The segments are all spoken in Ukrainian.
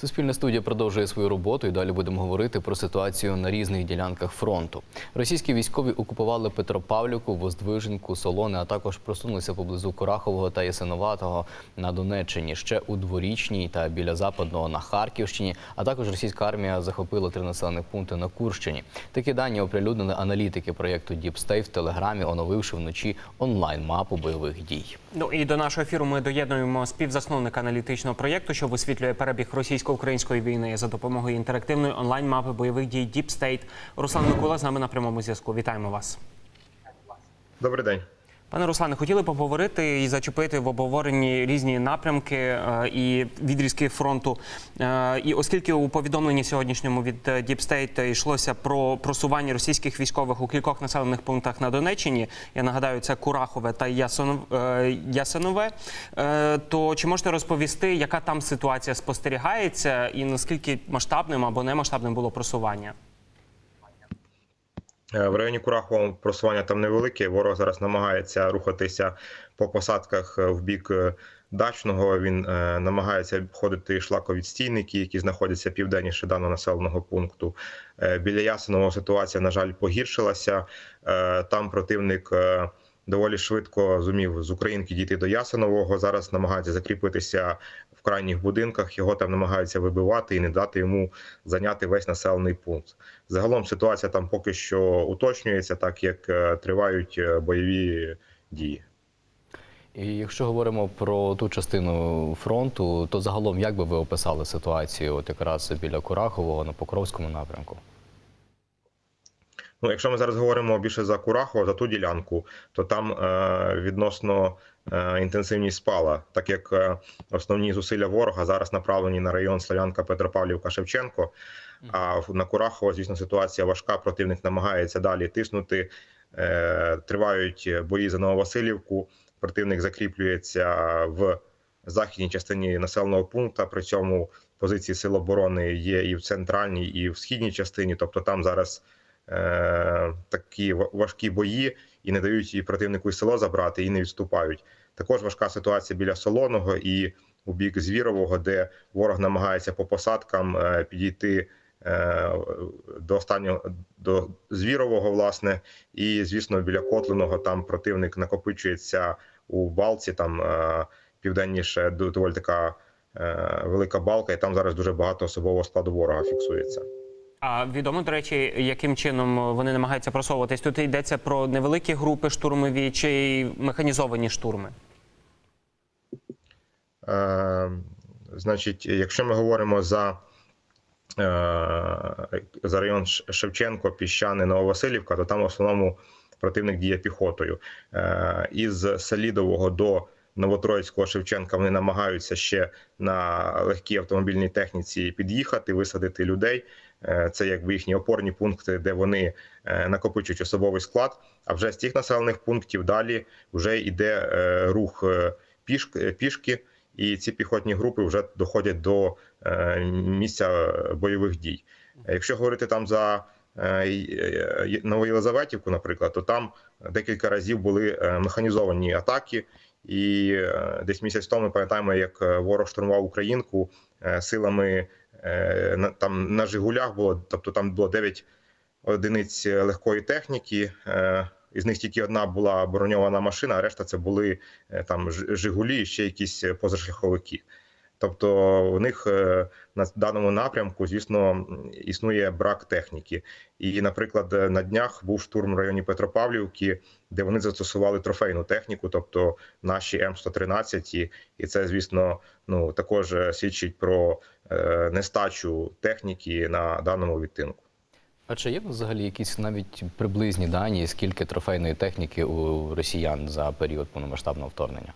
Суспільна студія продовжує свою роботу і далі будемо говорити про ситуацію на різних ділянках фронту. Російські військові окупували Петропавлівку, Воздвиженку, Солони, а також просунулися поблизу Курахового та Ясиноватого на Донеччині, ще у Дворічній та біля Западного на Харківщині. А також російська армія захопила три населених пункти на Курщині. Такі дані оприлюднили аналітики проєкту State в Телеграмі, оновивши вночі онлайн-мапу бойових дій. Ну і до нашого ефіру ми доєднуємо співзасновника аналітичного проєкту, що висвітлює перебіг російсько-української війни за допомогою інтерактивної онлайн-мапи бойових дій Deep State. Руслан Микола з нами на прямому зв'язку. Вітаємо вас. Добрий день. Пане Руслане, хотіли поговорити і зачепити в обговоренні різні напрямки е, і відрізки фронту. Е, І оскільки у повідомленні сьогоднішньому від е, Deep State йшлося про просування російських військових у кількох населених пунктах на Донеччині, я нагадаю, це Курахове та Ясинове, то чи можете розповісти, яка там ситуація спостерігається, і наскільки масштабним або немасштабним було просування? Е, В районі Курахова просування там невелике. Ворог зараз намагається рухатися по посадках е, в бік е, дачного. Він намагається обходити шлаковідстійники, які знаходяться південніше даного населеного пункту. Біля Ясенового ситуація, на жаль, погіршилася. Там противник. Доволі швидко зумів з Українки дійти до Ясенового. Зараз намагається закріпитися в крайніх будинках. Його там намагаються вибивати і не дати йому зайняти весь населений пункт. Загалом ситуація там поки що уточнюється, так як е, тривають е, бойові дії. І якщо говоримо про ту частину фронту, то загалом як би ви описали ситуацію, от якраз біля Курахового на Покровському напрямку? Ну, якщо ми зараз говоримо більше за Курахово, за ту ділянку, то там е, відносно інтенсивність спала, так як е, основні зусилля ворога зараз направлені на район Славянка, Петропавлівка, Шевченко. А на Курахово, звісно, ситуація важка. Противник намагається далі тиснути. Е, тривають бої за Нововасилівку. Противник закріплюється в західній частині населеного пункту. При цьому позиції сил оборони є і в центральній, і в східній частині. Тобто там зараз е, такі ва- важкі бої і не дають і противнику і село забрати, і не відступають. Також важка ситуація біля Солоного і у бік Звірового, де ворог намагається по посадкам е, підійти е, до останнього до Звірового, власне, і звісно, біля Котлиного там противник накопичується у балці. Там е, південніше доволі така велика балка, і там зараз дуже багато особового складу ворога фіксується. А відомо, до речі, яким чином вони намагаються просовуватись? Тут йдеться про невеликі групи штурмові чи механізовані штурми? Е, Значить, якщо ми говоримо за, е, за район Шевченко, Піщани, Нововасилівка, то там в основному противник діє піхотою. Е, Із Салідового до Новотроїцького Шевченка вони намагаються ще на легкій автомобільній техніці під'їхати, висадити людей. Е, Це якби їхні опорні пункти, де вони е, накопичують особовий склад. А вже з тих населених пунктів далі вже йде е, рух пішки, і ці піхотні групи вже доходять до місця бойових дій. Якщо говорити там за Новоєлизаветівку, наприклад, то там декілька разів були механізовані атаки. І десь місяць тому ми пам'ятаємо, як ворог штурмував Українку силами там на Жигулях було, тобто там було 9 одиниць легкої техніки. е, Із них тільки одна була броньована машина, а решта це були е, там Жигулі і ще якісь е, позашляховики. Тобто у них е, на даному напрямку, звісно, існує брак техніки. І, наприклад, е, на днях був штурм в районі Петропавлівки, де вони застосували трофейну техніку, тобто наші М113, і це, звісно, ну також е, свідчить про нестачу техніки на даному відтинку. А чи є взагалі якісь навіть приблизні дані, скільки трофейної техніки у росіян за період повномасштабного вторгнення?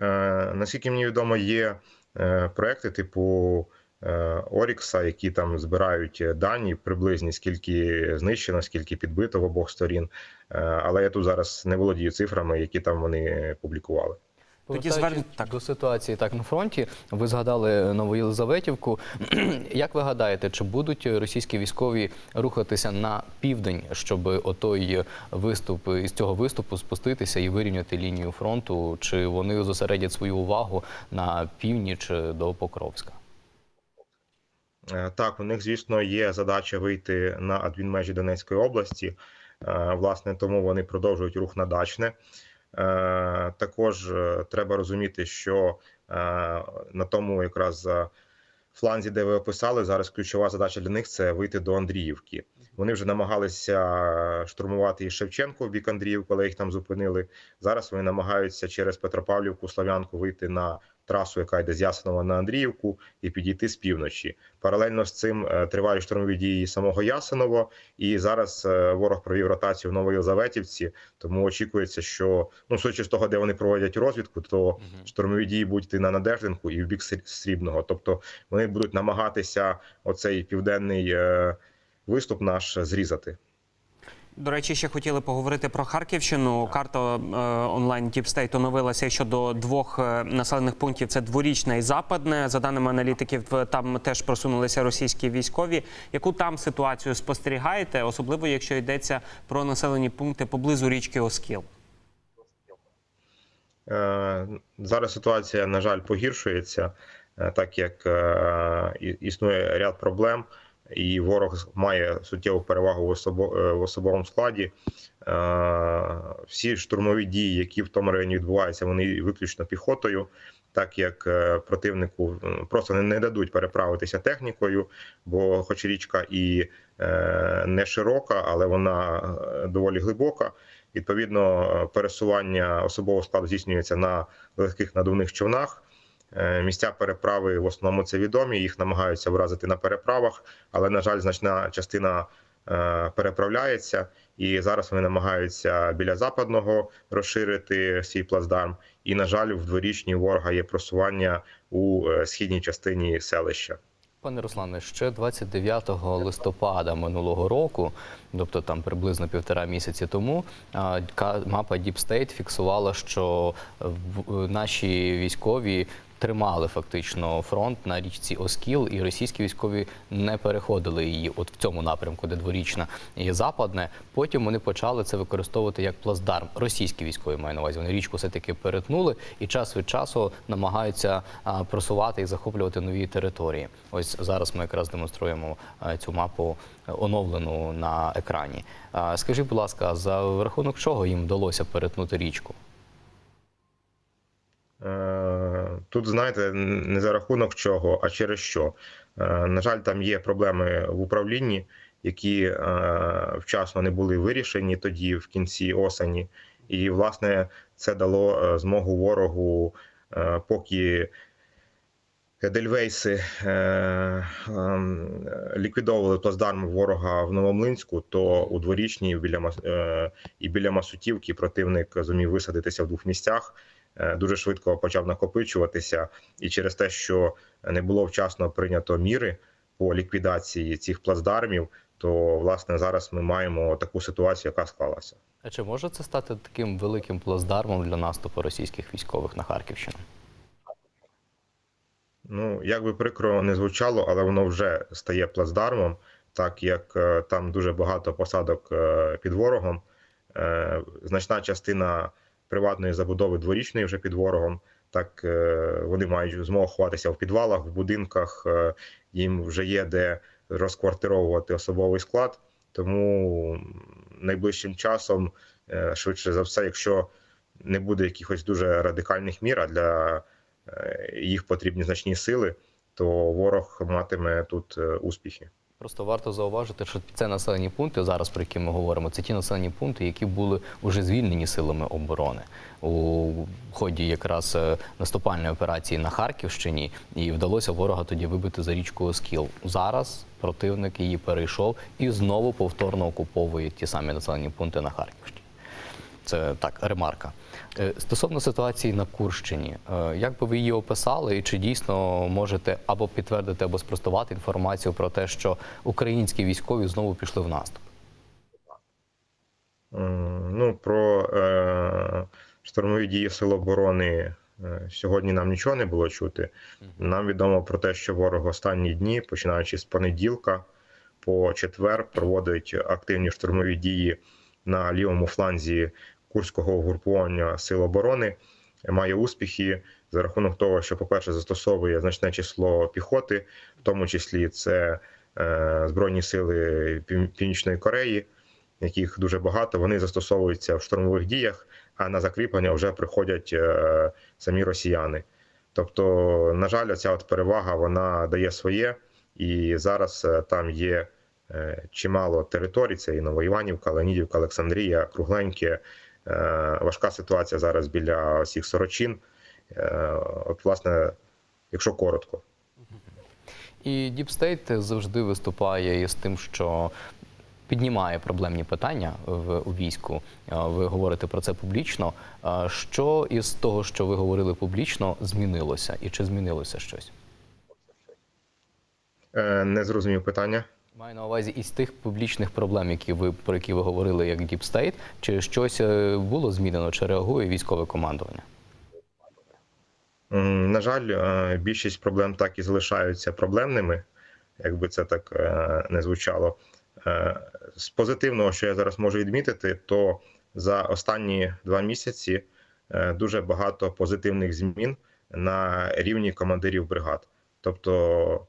Е, Наскільки мені відомо, є е, проекти типу е, Орікса, які там збирають дані приблизні, скільки знищено, скільки підбито в обох сторін. Але я тут зараз не володію цифрами, які там вони публікували. Тоді Повертаючись так. до ситуації так на фронті. Ви згадали Новоєлизаветівку. Як ви гадаєте, чи будуть російські військові рухатися на південь, щоб отой виступ із цього виступу спуститися і вирівняти лінію фронту? Чи вони зосередять свою увагу на північ до Покровська? Е, Так, у них, звісно, є задача вийти на адмінмежі Донецької області. Е, Власне, тому вони продовжують рух на дачне. Е, Також е, треба розуміти, що е, на тому якраз фланзі, де ви описали, зараз ключова задача для них це вийти до Андріївки. Вони вже намагалися штурмувати і Шевченко в бік Андріївку, але їх там зупинили. Зараз вони намагаються через Петропавлівку, Слав'янку вийти на трасу, яка йде з Ясенова на Андріївку, і підійти з півночі. Паралельно з цим е, тривають штурмові дії самого Ясенова, і зараз е, ворог провів ротацію в Новоєлизаветівці. Тому очікується, що ну судячи з того, де вони проводять розвідку, то штурмові дії будуть йти на Надеждинку і в бік Срібного. Тобто вони будуть намагатися оцей південний е, виступ наш зрізати. До речі, ще хотіли поговорити про Харківщину. Карта е, онлайн Діпстейт оновилася щодо двох е, населених пунктів: це дворічне і западне. За даними аналітиків, е, там теж просунулися російські військові. Яку там ситуацію спостерігаєте, особливо якщо йдеться про населені пункти поблизу річки Оскіл? Зараз ситуація, на жаль, погіршується, так як існує ряд проблем, і ворог має суттєву перевагу в, особо, е, в особовому складі. Е, Всі штурмові дії, які в тому районі відбуваються, вони виключно піхотою. Так як е, противнику просто не, дадуть переправитися технікою, бо, хоч річка і не широка, але вона доволі глибока. Відповідно, пересування особового складу здійснюється на легких надувних човнах. Е, Місця переправи в основному це відомі. Їх намагаються вразити на переправах, але на жаль, значна частина е, переправляється, і зараз вони намагаються біля западного розширити свій плацдарм. І на жаль, в дворічній ворога є просування у е, східній частині селища. Пане Руслане, ще 29 листопада минулого року, тобто там приблизно півтора місяці тому, мапа Deep State фіксувала, що наші військові тримали фактично фронт на річці Оскіл, і російські військові не переходили її, от в цьому напрямку, де дворічна і западне. Потім вони почали це використовувати як плацдарм. Російські військові маю на увазі. Вони річку все таки перетнули і час від часу намагаються просувати і захоплювати нові території. Ось зараз ми якраз демонструємо цю мапу е, оновлену на екрані. Скажіть, будь ласка, за рахунок чого їм вдалося перетнути річку? Тут, знаєте, не за рахунок чого, а через що. Е, На жаль, там є проблеми в управлінні, які е, вчасно не були вирішені тоді, в кінці осені. І, власне, це дало е, змогу ворогу, поки Дельвейси ем, ліквідовували плацдарм ворога в Новомлинську, то у дворічній біля і біля Масутівки противник зумів висадитися в двох місцях. Е, Дуже швидко почав накопичуватися, і через те, що не було вчасно прийнято міри по ліквідації цих плацдармів, то власне зараз ми маємо таку ситуацію, яка склалася. А чи може це стати таким великим плацдармом для наступу російських військових на Харківщину? Ну, як би прикро не звучало, але воно вже стає плацдармом, так як е, там дуже багато посадок е, під ворогом. Значна частина приватної забудови дворічної вже під ворогом. Так е, вони мають змогу ховатися в підвалах, в будинках. е, Їм вже є де розквартировувати особовий склад. Тому найближчим часом, е, швидше за все, якщо не буде якихось дуже радикальних мір, а для їх потрібні значні сили, то ворог матиме тут успіхи. Просто варто зауважити, що це населені пункти, зараз про які ми говоримо, це ті населені пункти, які були вже звільнені силами оборони у ході якраз е, наступальної операції на Харківщині, і вдалося ворога тоді вибити за річку Оскіл. Зараз противник її перейшов і знову повторно окуповує ті самі населені пункти на Харківщині. Це так, ремарка. Е, Стосовно ситуації на Курщині, е, як би ви її описали, і чи дійсно можете або підтвердити, або спростувати інформацію про те, що українські військові знову пішли в наступ? Ну, про е, штурмові дії Сил оборони Е, Сьогодні нам нічого не було чути. Нам відомо про те, що ворог останні дні, починаючи з понеділка по четвер, проводить активні штурмові дії на лівому фланзі Курського угруповання Сил оборони. Має успіхи за рахунок того, що, по-перше, застосовує значне число піхоти, в тому числі це е, Збройні сили Пів- Північної Кореї, яких дуже багато. Вони застосовуються в штурмових діях, а на закріплення вже приходять е, самі росіяни. Тобто, на жаль, ця от перевага вона дає своє, і зараз е, там є чимало територій. Це і Новоіванівка, Леонідівка, Олександрія, Кругленьке. Е, Важка ситуація зараз біля всіх сорочин. Е, От, власне, якщо коротко. І Діпстейт завжди виступає із тим, що піднімає проблемні питання в у війську. Е, Ви говорите про це публічно. Що із того, що ви говорили публічно, змінилося, і чи змінилося щось? Не зрозумів питання. Маю на увазі із тих публічних проблем, які ви про які ви говорили як Діпстейт, чи щось е, було змінено, чи реагує військове командування? На жаль, е, більшість проблем так і залишаються проблемними, якби це так е, не звучало. З позитивного, що я зараз можу відмітити, то за останні два місяці дуже багато позитивних змін на рівні командирів бригад. Тобто,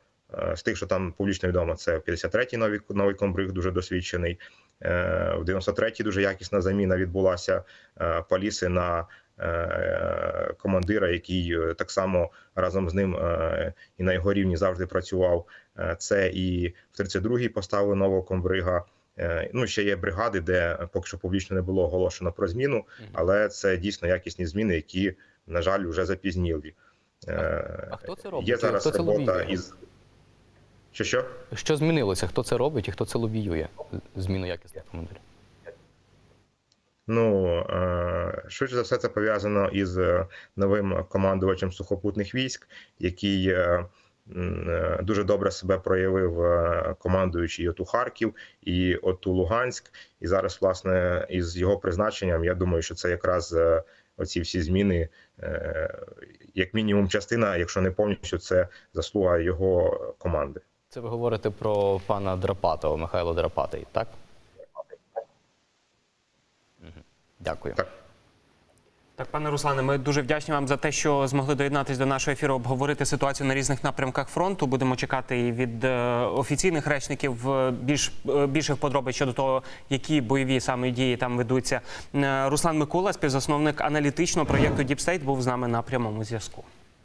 з тих, що там публічно відомо, це 53-й новий, новий комбриг, дуже досвідчений. Е, В 93-й дуже якісна заміна відбулася е, Паліси на е, командира, який е, так само разом з ним е, і на його рівні завжди працював. Е, Це і в 32-й поставили нового комбрига. Е, Ну, ще є бригади, де поки що публічно не було оголошено про зміну, але це дійсно якісні зміни, які, на жаль, вже запізнілі. Е, А хто це робить? Є зараз Хто це робота із. Що що? Що змінилося? Хто це робить і хто це лобіює? Зміну якісних командирів? Ну е, швидше за все, це пов'язано із е, новим командувачем сухопутних військ, який е, дуже добре себе проявив командуючий оту Харків і оту Луганськ. І зараз, власне, із його призначенням, я думаю, що це якраз оці всі зміни, як мінімум, частина, якщо не повністю, це заслуга його команди. Це ви говорите про пана Драпатова, Михайло Драпатий, так? Дякую. Так. Так, пане Руслане, ми дуже вдячні вам за те, що змогли доєднатися до нашого ефіру, обговорити ситуацію на різних напрямках фронту. Будемо чекати і від е, офіційних речників е, більш е, більших подробиць щодо того, які бойові саме дії там ведуться. Руслан Микола, співзасновник аналітичного проєкту Діпстейт, був з нами на прямому зв'язку.